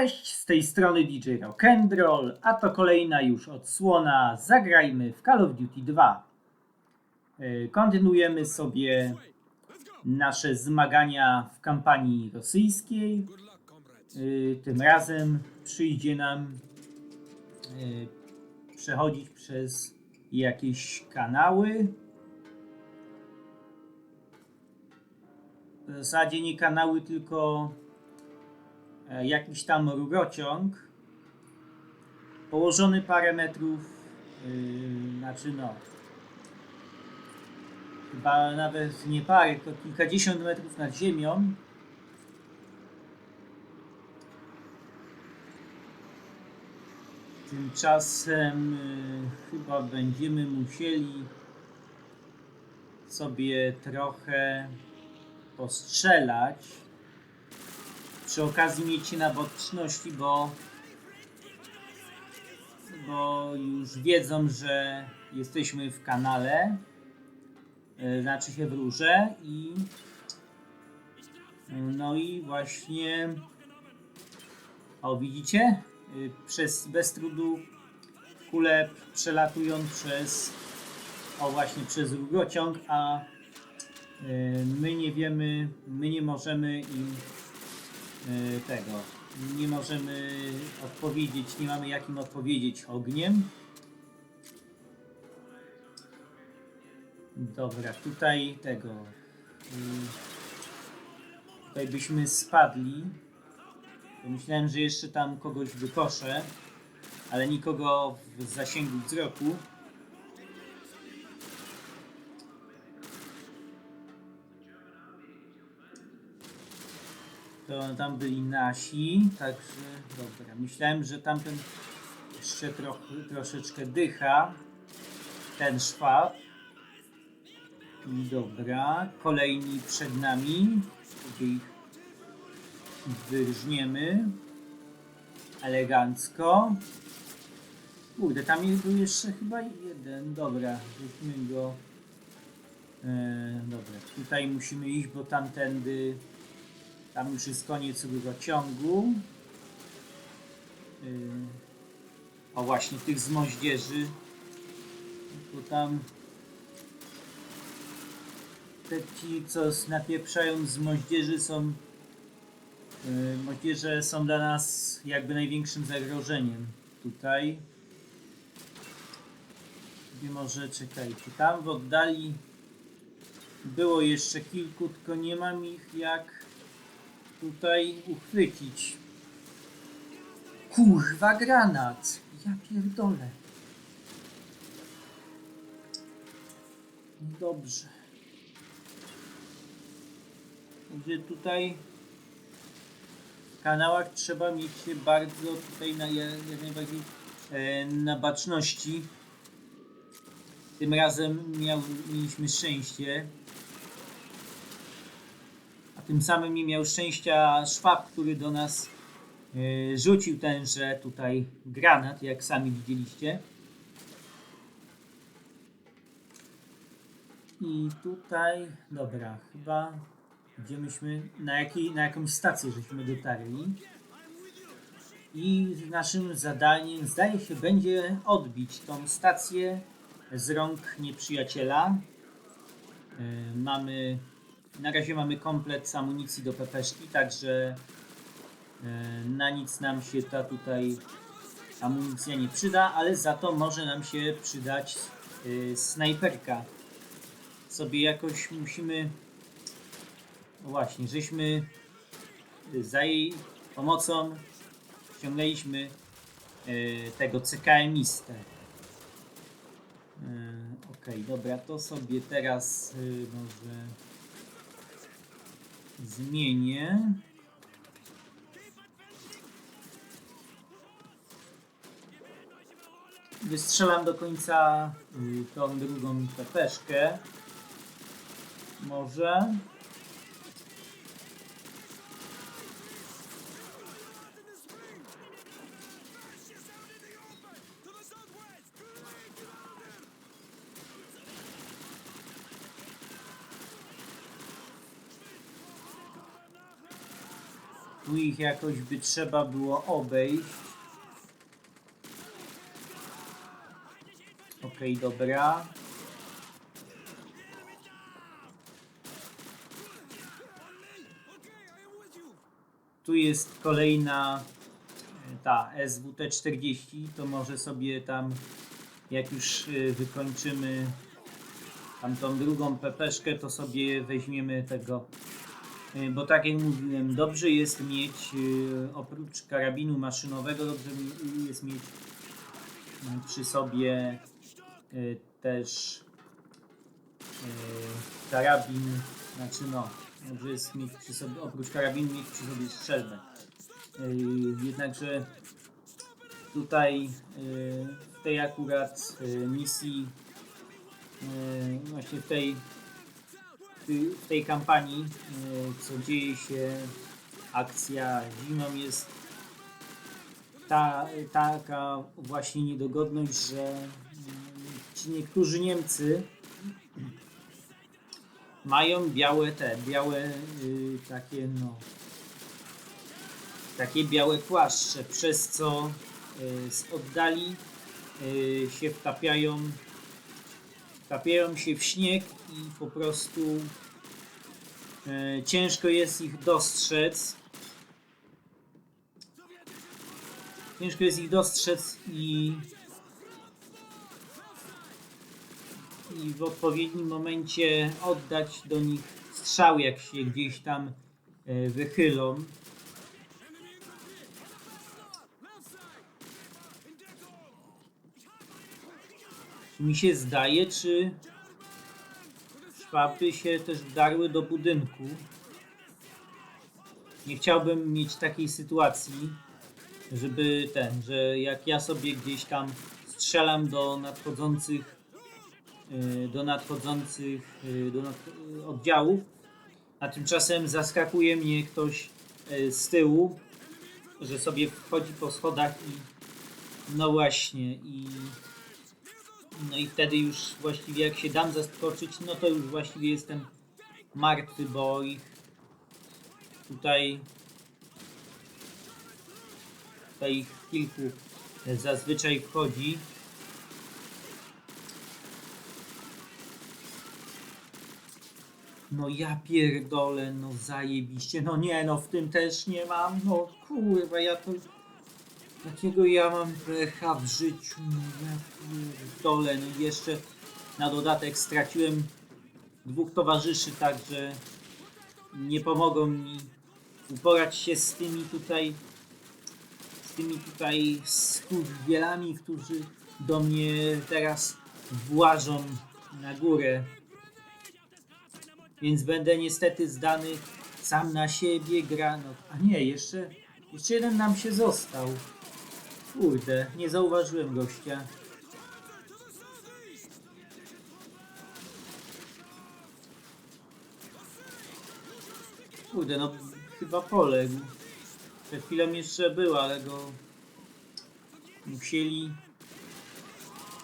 Cześć, z tej strony DJ Rock'n'Roll, a to kolejna już odsłona Zagrajmy w Call of Duty 2. Yy, Kontynuujemy sobie nasze zmagania w kampanii rosyjskiej. Yy, Tym razem przyjdzie nam yy, przechodzić przez jakieś kanały. W zasadzie nie kanały, tylko e, jakiś tam rurociąg położony parę metrów, yy, znaczy no, chyba nawet nie parę, tylko kilkadziesiąt metrów nad ziemią. Tymczasem yy, chyba będziemy musieli sobie trochę postrzelać. Przy okazji miejcie na boczności, bo bo już wiedzą, że jesteśmy w kanale, e, znaczy się w rurze i no i właśnie o widzicie, Y, przez bez trudu kule przelatują przez o właśnie przez rurociąg, a my nie wiemy, my nie możemy y, tego, nie możemy odpowiedzieć, nie mamy jak im odpowiedzieć ogniem. Dobra, tutaj tego. y, Tutaj byśmy spadli. Myślałem, że jeszcze tam kogoś wykoszę, ale nikogo w zasięgu wzroku. To tam byli nasi, także dobra. Myślałem, że tamten jeszcze troszeczkę dycha. Ten szwab. I Dobra, kolejni przed nami. Sobie ich wyrżniemy. Elegancko. Kurde, tam jest- był jeszcze chyba jeden. Dobra, weźmy go. E, dobra, tutaj musimy iść, bo tamtędy. Tam już jest koniec rurociągu. E, o właśnie, tych z moździerzy. Bo tam te ci, co napieprzają z moździerzy są Yy, Moździerze są dla nas jakby największym zagrożeniem tutaj. Gdzie może czekajcie, tam w oddali było jeszcze kilku, tylko nie mam ich jak tutaj uchwycić. Kurwa granat! Ja pierdolę. Dobrze. Gdzie tutaj w kanałach trzeba mieć się bardzo tutaj na, jak najbardziej e, na baczności. Tym razem miał, mieliśmy szczęście. Tym samym nie miał szczęścia szwab, który do nas e, rzucił tenże tutaj granat, jak sami widzieliście. I tutaj, dobra, chyba gdzie myśmy, na, jakiej, na jakąś stację żeśmy dotarli. I naszym zadaniem, zdaje się, będzie odbić tą stację z rąk nieprzyjaciela. Yy, mamy, na razie mamy komplet amunicji do pepeszki, także yy, na nic nam się ta tutaj amunicja nie przyda, ale za to może nam się przydać yy, snajperka. Sobie jakoś musimy no właśnie, żeśmy za jej pomocą ściągnęliśmy e, tego CKM-istę. E, Okej, dobra, to sobie teraz e, może zmienię. Wystrzelam do końca y, tą drugą pepeszkę. Może. Tu ich jakoś by trzeba było obejść. Okej, dobra. Tu jest kolejna e, ta SWT-40, to może sobie tam jak już y, wykończymy tamtą drugą pepeszkę, to sobie weźmiemy tego. Y, Bo tak jak mówiłem, dobrze jest mieć y, oprócz karabinu maszynowego, dobrze jest mieć y, przy sobie y, też karabin, znaczy no, dobrze jest mieć przy sobie, oprócz karabinu mieć przy sobie strzelbę. Jednakże tutaj w tej akurat misji, właśnie w tej, w- tej kampanii, y, co dzieje się? Akcja zimą, jest ta, taka właśnie niedogodność, że mm, ci niektórzy Niemcy mają białe te, białe y, takie no takie białe płaszcze, przez co y, z oddali y, się wtapiają wtapiają się w śnieg i po prostu y, ciężko jest ich dostrzec. Ciężko jest ich dostrzec i i w odpowiednim momencie oddać do nich strzał, jak się gdzieś tam y, wychylą. Mi się zdaje, czy szwapy się też wdarły do budynku. Nie chciałbym mieć takiej sytuacji, żeby ten, że jak ja sobie gdzieś tam strzelam do nadchodzących y, do nadchodzących y, do nad, oddziałów, a tymczasem zaskakuje mnie ktoś y, z tyłu, że sobie wchodzi po schodach i no właśnie i no i wtedy już właściwie jak się dam zaskoczyć, no to już właściwie jestem martwy, bo ich tutaj tutaj ich kilku zazwyczaj wchodzi. No ja pierdolę, no zajebiście, no nie no w tym też nie mam, no kurwa ja to Jakiego ja mam pecha w życiu, ja pierdolę, no i jeszcze na dodatek straciłem dwóch towarzyszy, także nie pomogą mi uporać się z tymi tutaj z tymi tutaj skurwielami, którzy do mnie teraz włażą na górę. Więc będę niestety zdany sam na siebie gra. No, a nie, jeszcze, jeszcze jeden nam się został. Kurde, nie zauważyłem gościa. Kurde, no chyba poległ. Przed chwilą jeszcze był, ale go musieli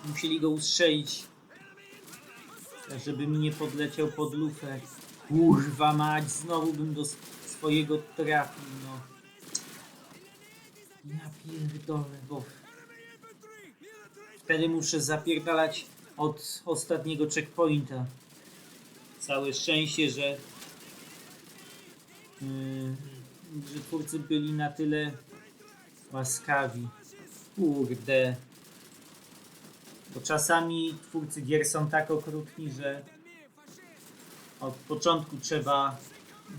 musieli go ustrzelić. Tak, żeby mi nie podleciał pod lufę. Kurwa mać, znowu bym do swojego trafił, no. Ja pierdolę, bo wtedy muszę zapierdalać od ostatniego checkpointa. Całe szczęście, że yy, że twórcy byli na tyle łaskawi. Kurde. Bo czasami twórcy gier są tak okrutni, że od początku trzeba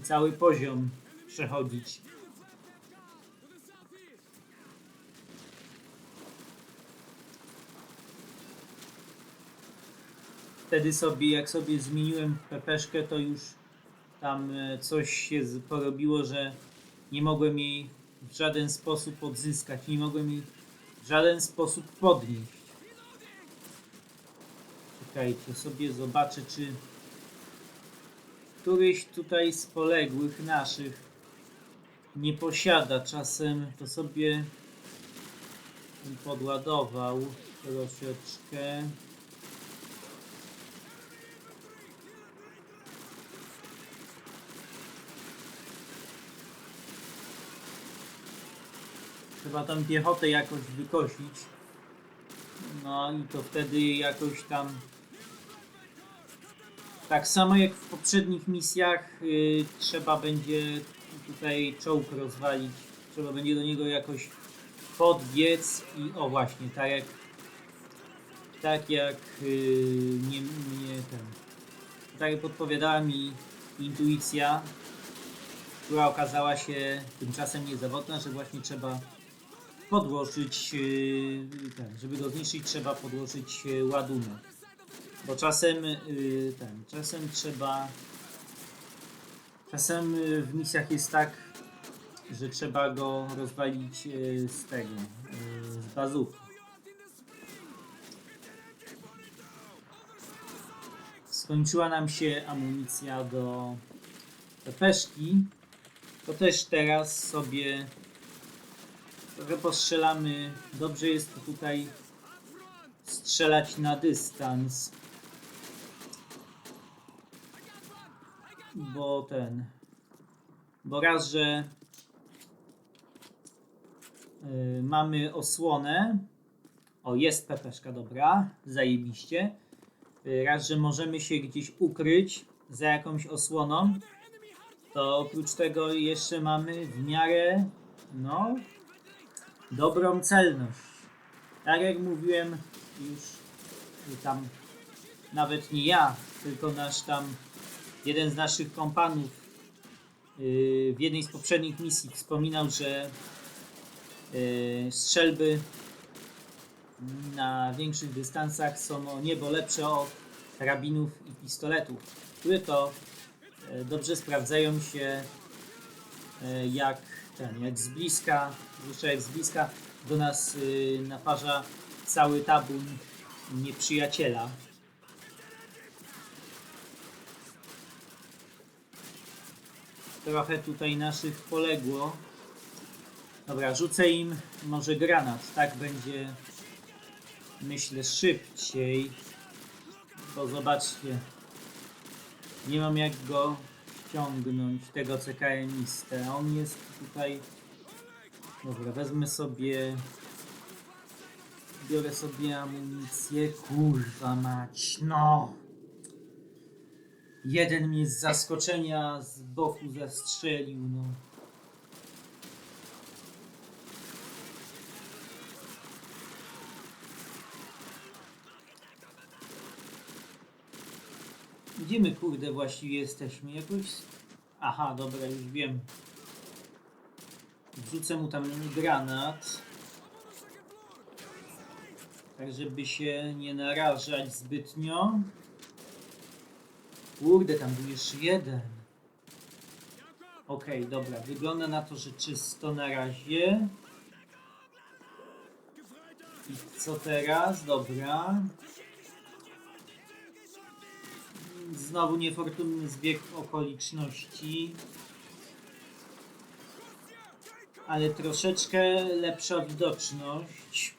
cały poziom przechodzić. Wtedy sobie, jak sobie zmieniłem pepeszkę, to już tam e, coś się porobiło, że nie mogłem jej w żaden sposób odzyskać, nie mogłem jej w żaden sposób podnieść. Czekajcie, sobie zobaczę, czy któryś tutaj z poległych naszych nie posiada. Czasem to sobie podładował troszeczkę. Trzeba tą piechotę jakoś wykosić. No i to wtedy jakoś tam. Tak samo jak w poprzednich misjach y, trzeba będzie tutaj czołg rozwalić. Trzeba będzie do niego jakoś podbiec i o właśnie, tak jak tak jak y, nie, nie ten. Tak jak podpowiadała mi intuicja, która okazała się tymczasem niezawodna, że właśnie trzeba podłożyć y, ten, żeby go zniszczyć trzeba podłożyć y, ładunek. Bo czasem y, ten, czasem trzeba czasem w misjach jest tak, że trzeba go rozwalić z tego, z bazuki. Skończyła nam się amunicja do peszki. To też teraz sobie trochę postrzelamy. Dobrze jest tutaj strzelać na dystans. Bo ten. Bo raz, że y, mamy osłonę. O, jest pepeszka, dobra. Zajebiście. Y, Raz, że możemy się gdzieś ukryć za jakąś osłoną. To oprócz tego jeszcze mamy w miarę, no, dobrą celność. Tak jak mówiłem już tam, nawet nie ja, tylko nasz tam, jeden z naszych kompanów yy, w jednej z poprzednich misji wspominał, że yy, strzelby na większych dystansach są o niebo lepsze od karabinów i pistoletów, które to e, dobrze sprawdzają się jak ten, jak z bliska, zwłaszcza jak z bliska do nas y, naparza cały tabun nieprzyjaciela. Trochę tutaj naszych poległo. Dobra, rzucę im może granat, tak będzie myślę szybciej. Bo zobaczcie, nie mam jak go ściągnąć, tego CKM-istę. On jest tutaj... Dobra, wezmę sobie... Biorę sobie amunicję. Kurwa mać, no! Jeden mnie z zaskoczenia z boku zastrzelił, no. Gdzie my kurde właściwie jesteśmy? Jakoś... Aha, dobra, już wiem. Wrzucę mu tam granat. Tak, żeby się nie narażać zbytnio. Kurde, tam był jeszcze jeden. Okej, dobra. Wygląda na to, że czysto na razie. I co teraz? Dobra. Znowu niefortunny zbieg okoliczności. Ale troszeczkę lepsza widoczność.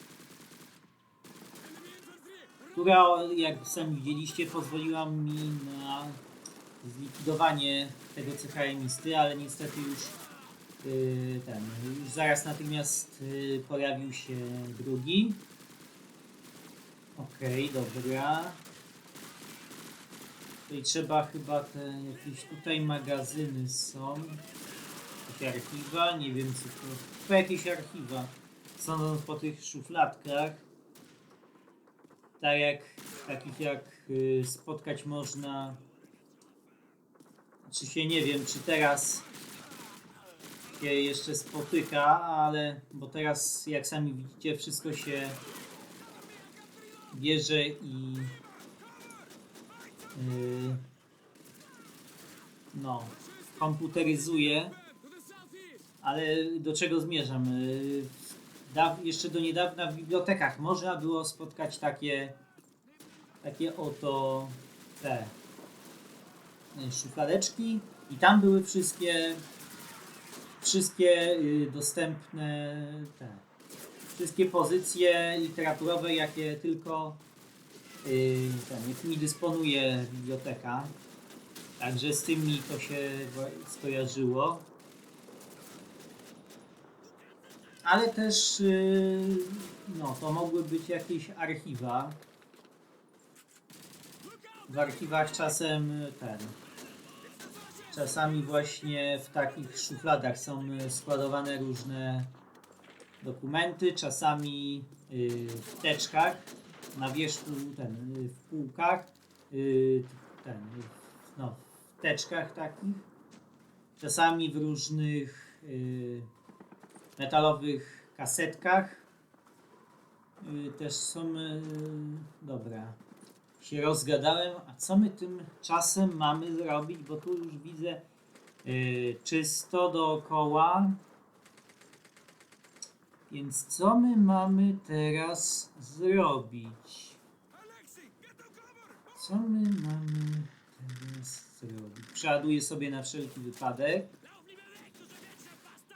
Która, jak sami widzieliście, pozwoliła mi na zlikwidowanie tego CHM-isty, ale niestety już yy, ten, już zaraz natychmiast yy, pojawił się drugi. Okej, dobra. Tutaj trzeba chyba te jakieś tutaj magazyny są. Jakieś archiwa, nie wiem co to. To jakieś archiwa. Sądząc po tych szufladkach. Tak jak takich jak y, spotkać można. Czy się nie wiem, czy teraz się jeszcze spotyka, ale bo teraz jak sami widzicie wszystko się bierze i no, komputeryzuje, ale do czego zmierzam? Daw, jeszcze do niedawna w bibliotekach można było spotkać takie takie oto te yy, szufladeczki i tam były wszystkie wszystkie dostępne te wszystkie pozycje literaturowe, jakie tylko ten, jakimi dysponuje biblioteka. Także z tymi to się skojarzyło. ale też yy, no, to mogły być jakieś archiwa. W archiwach czasem y, ten. Czasami właśnie w takich szufladach są y, składowane różne dokumenty, czasami y, w teczkach, na wierzchu ten, y, w półkach, y, ten, y, no, w teczkach takich, czasami w różnych y, metalowych kasetkach. Y, też są, y, dobra, się rozgadałem, a co my tym czasem mamy zrobić, bo tu już widzę y, czysto dookoła. Więc co my mamy teraz zrobić? Co my mamy teraz zrobić? Przeładuję sobie na wszelki wypadek.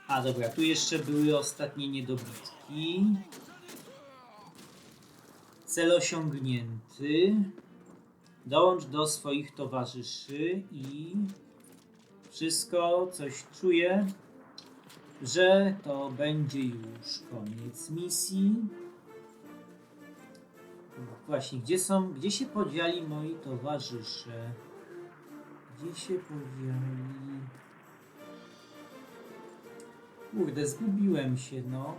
A dobra, tu jeszcze były ostatnie niedobitki. Cel osiągnięty. Dołącz do swoich towarzyszy i wszystko coś czuję, że to będzie już koniec misji. Właśnie, gdzie są, gdzie się podzieli moi towarzysze? Gdzie się podzieli? Kurde, zgubiłem się, no.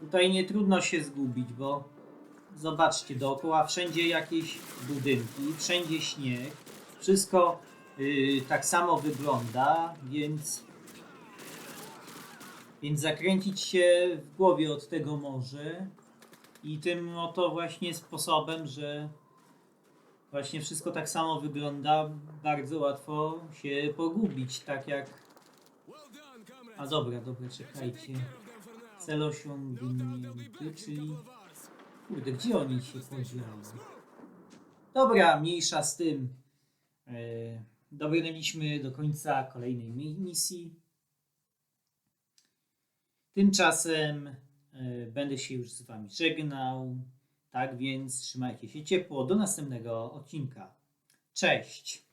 Tutaj nie trudno się zgubić, bo zobaczcie, dookoła wszędzie jakieś budynki, wszędzie śnieg. Wszystko yy, tak samo wygląda, więc, więc zakręcić się w głowie od tego może. I tym oto właśnie sposobem, że właśnie wszystko tak samo wygląda, bardzo łatwo się pogubić, tak jak... A dobra, dobra, czekajcie. Cel osiągnięty, czyli... Kurde, gdzie oni się podzieli? Dobra, mniejsza z tym. E, Dobrnęliśmy do końca kolejnej mi- misji. Tymczasem e, będę się już z Wami żegnał. Tak więc trzymajcie się ciepło. Do następnego odcinka. Cześć!